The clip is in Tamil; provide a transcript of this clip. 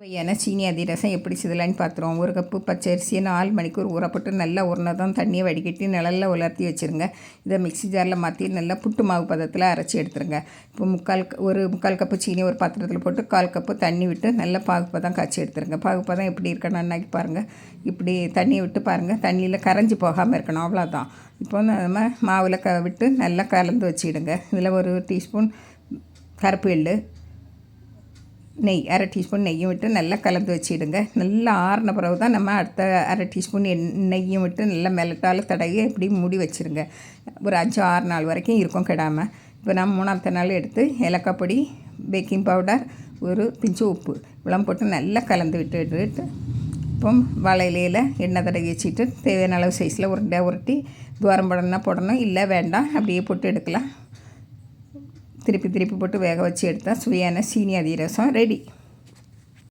சுவையான சீனி அதிரசம் எப்படி செய்தலான்னு பார்த்துருவோம். ஒரு கப்பு பச்சரிசியை நாலு மணிக்கூர் ஊறப்பட்டு நல்லா உருணதான் தண்ணியை வடிகட்டி நிழலில் உலர்த்தி வச்சுருங்க. இதை மிக்ஸி ஜாரில் மாற்றி நல்லா புட்டு மாவு பதத்தில் அரைச்சி எடுத்துருங்க. இப்போ முக்கால் ஒரு முக்கால் கப்பு சீனி ஒரு பாத்திரத்தில் போட்டு கால் கப்பு தண்ணி விட்டு நல்லா பாகுப்பதம் காய்ச்சி எடுத்துருங்க. பாகுப்பதம் எப்படி இருக்கணும் அன்னைக்கு பாருங்கள் இப்படி தண்ணியை விட்டு பாருங்கள் தண்ணியில் கரைஞ்சி போகாமல் இருக்கணும். அவ்வளோதான் இப்போ நம்ம மாவில் க விட்டு நல்லா கலந்து வச்சிடுங்க. இதில் ஒரு டீஸ்பூன் கருப்பு எள்ளு நெய் அரை டீஸ்பூன் நெய்யும் விட்டு நல்லா கலந்து வச்சிடுங்க. நல்லா ஆறின பிறகு தான் நம்ம அடுத்த அரை டீஸ்பூன் எண் நெய்யும் விட்டு நல்லா மிளட்டால் தடவி இப்படி மூடி வச்சுருங்க. ஒரு அஞ்சு ஆறு நாள் வரைக்கும் இருக்கும் கெடாமல் இப்போ நம்ம மூணாவது நாள் எடுத்து ஏலக்காய் பொடி பேக்கிங் பவுடர் ஒரு பிஞ்சு உப்பு இவ்வளோ போட்டு நல்லா கலந்து விட்டுட்டு இப்போ வாழை இலையில் எண்ணெய் தடவி வச்சுட்டு தேவையான அளவு சைஸில் உருண்டையாக உருட்டி துவாரம் போடணும்னா போடணும். இல்லை வேண்டாம் அப்படியே போட்டு எடுக்கலாம். திருப்பி திருப்பி போட்டு வேக வச்சு எடுத்தால் சுவையான சீனி அதிரசம் ரெடி